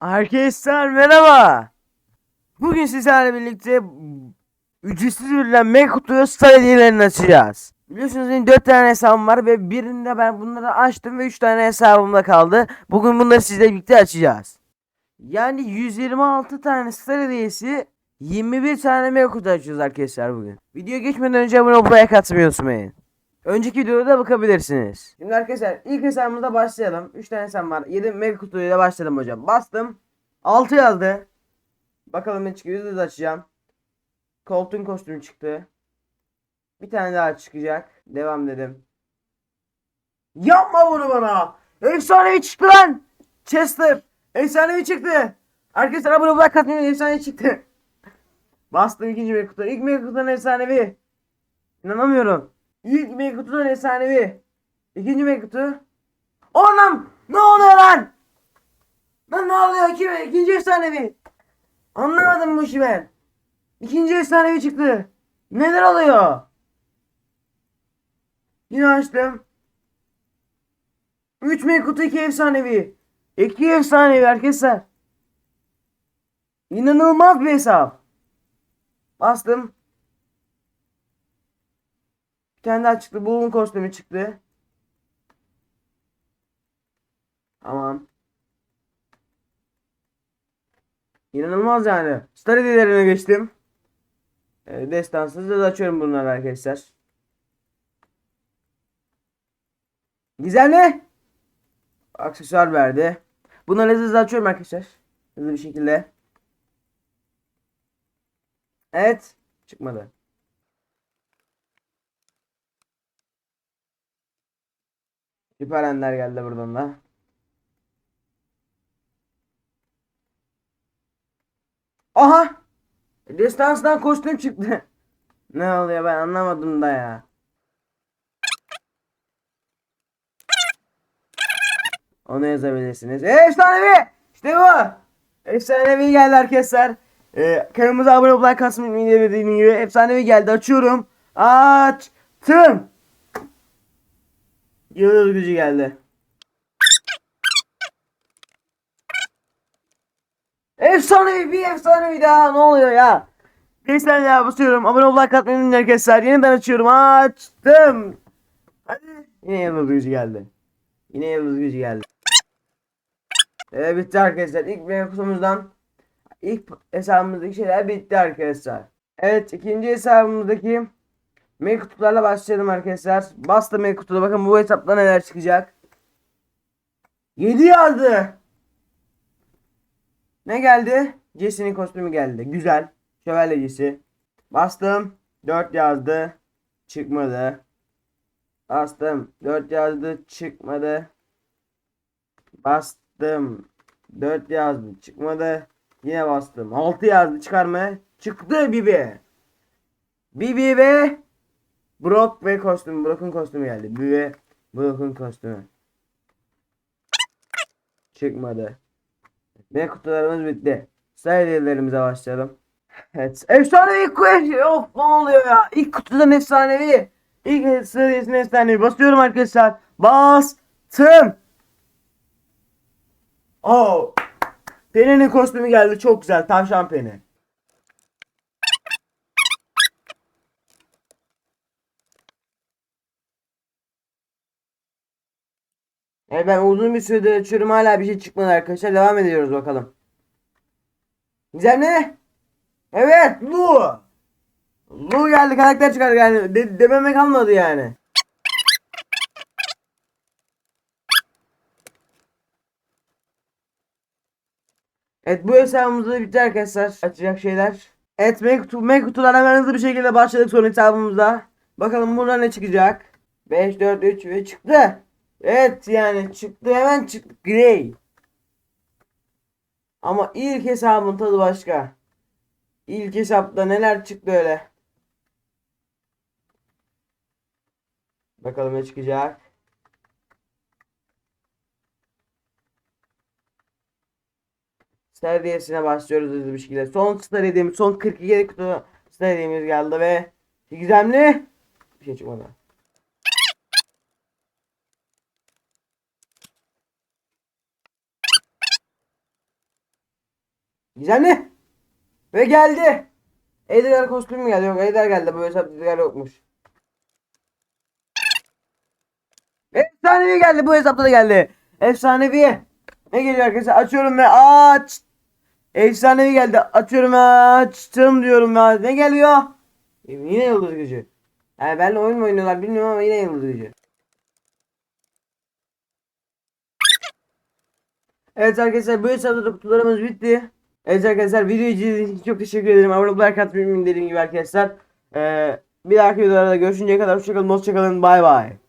Arkadaşlar merhaba. Bugün sizlerle birlikte ücretsiz verilen mail kutuyu star açacağız. Biliyorsunuz benim 4 tane hesabım var ve birinde ben bunları açtım ve 3 tane hesabımda kaldı. Bugün bunları sizle birlikte açacağız. Yani 126 tane star hediyesi 21 tane mail kutu açıyoruz arkadaşlar bugün. Video geçmeden önce abone olmayı katmayı unutmayın. Önceki videoda da bakabilirsiniz. Şimdi arkadaşlar ilk hesabımızda başlayalım. 3 tane hesabım var. 7 mega kutuyla başladım hocam. Bastım. 6 yazdı. Bakalım ne çıkıyor. Hızlı açacağım. Koltuğun kostümü çıktı. Bir tane daha çıkacak. Devam dedim. Yapma bunu bana. Efsanevi çıktı lan. Chester. Efsanevi çıktı. Arkadaşlar abone olmayı katmayın. Efsanevi çıktı. Bastım ikinci mega kutu. İlk mega kutunun efsanevi. İnanamıyorum. İlk mega kutudan efsanevi. İkinci mega kutu. Oğlum ne oluyor lan? Lan ne oluyor kim? İkinci efsanevi. Anlamadım bu işi ben. İkinci efsanevi çıktı. Neler oluyor? Yine açtım. Üç mega kutu iki efsanevi. İki efsanevi arkadaşlar. İnanılmaz bir hesap. Bastım. Bir tane daha çıktı. Bulun kostümü çıktı. Tamam. İnanılmaz yani. Star hediyelerine geçtim. Ee, destansız da açıyorum bunları arkadaşlar. Gizemli. Aksesuar verdi. Bunları hızlı hızlı açıyorum arkadaşlar. Hızlı bir şekilde. Evet. Çıkmadı. Süper Ender geldi buradan da. Aha! Destanstan kostüm çıktı. ne oluyor ben anlamadım da ya. Onu yazabilirsiniz. Efsanevi! İşte bu! Efsanevi geldi arkadaşlar. Ee, kanalımıza abone olmayı kasmayı unutmayın dediğim gibi. Efsanevi geldi. Açıyorum. Açtım. Yıldız gücü geldi. Efsanevi bir efsanevi daha ne oluyor ya? Saniye daha basıyorum. Abone olmayı katmayı unutmayın arkadaşlar. Yeniden açıyorum. Açtım. Hadi. Yine yıldız gücü geldi. Yine yıldız gücü geldi. Evet bitti arkadaşlar. İlk mega kutumuzdan ilk hesabımızdaki şeyler bitti arkadaşlar. Evet ikinci hesabımızdaki mega kutularla başlayalım arkadaşlar. Bastım mega kutuda bakın bu hesapta neler çıkacak. 7 yazdı. Ne geldi? Jesse'nin kostümü geldi. Güzel. Şövalye Jesse. Bastım. 4 yazdı. Çıkmadı. Bastım. 4 yazdı. Çıkmadı. Bastım. 4 yazdı. Çıkmadı. Yine bastım. 6 yazdı. Çıkar mı? Çıktı Bibi. Bibi ve Brock ve kostüm. Brock'un kostümü geldi. Bibi ve Brock'un kostümü. Çıkmadı. Ne kutularımız bitti. Sayılarımıza başlayalım. Evet. Efsanevi kutu. Of ne oluyor ya? İlk kutudan efsanevi. İlk seviyesine efsanevi. Basıyorum arkadaşlar. Bastım. Oo. Penny'nin kostümü geldi. Çok güzel. Tavşan Penny. Evet ben uzun bir süredir açıyorum. Hala bir şey çıkmadı arkadaşlar. Devam ediyoruz bakalım. Güzel ne? Evet Lu. Lu geldi karakter çıkardı yani. De dememe kalmadı yani. Evet bu hesabımızda da bitti arkadaşlar. Açacak şeyler. Evet mail kutu, mail kutulara hemen hızlı bir şekilde başladık son hesabımızda. Bakalım burada ne çıkacak. 5, 4, 3 ve çıktı. Evet yani çıktı hemen çıktı. Grey. Ama ilk hesabın tadı başka. İlk hesapta neler çıktı öyle. Bakalım ne çıkacak. Star hediyesine başlıyoruz hızlı bir şekilde. Son star hediyemiz, son 42 kutu star hediyemiz geldi ve gizemli bir şey çıkmadı. Gizemli. Ve geldi. Edgar kostümü geldi. Yok Eder geldi. Bu hesap yokmuş. Efsanevi geldi. Bu hesapta da geldi. Efsanevi. Ne geliyor arkadaşlar? Açıyorum ve aç. Efsanevi geldi. Açıyorum ve açtım diyorum ya. Ne geliyor? Yine yıldız gücü. Yani benimle oyun mu oynuyorlar bilmiyorum ama yine yıldız gücü. Evet arkadaşlar bu hesapta kutularımız bitti. Evet arkadaşlar video izlediğiniz için çok teşekkür ederim. Abone olmayı like dediğim gibi arkadaşlar. Ee, bir dahaki videolarda görüşünceye kadar hoşçakalın, hoşçakalın, bay bay.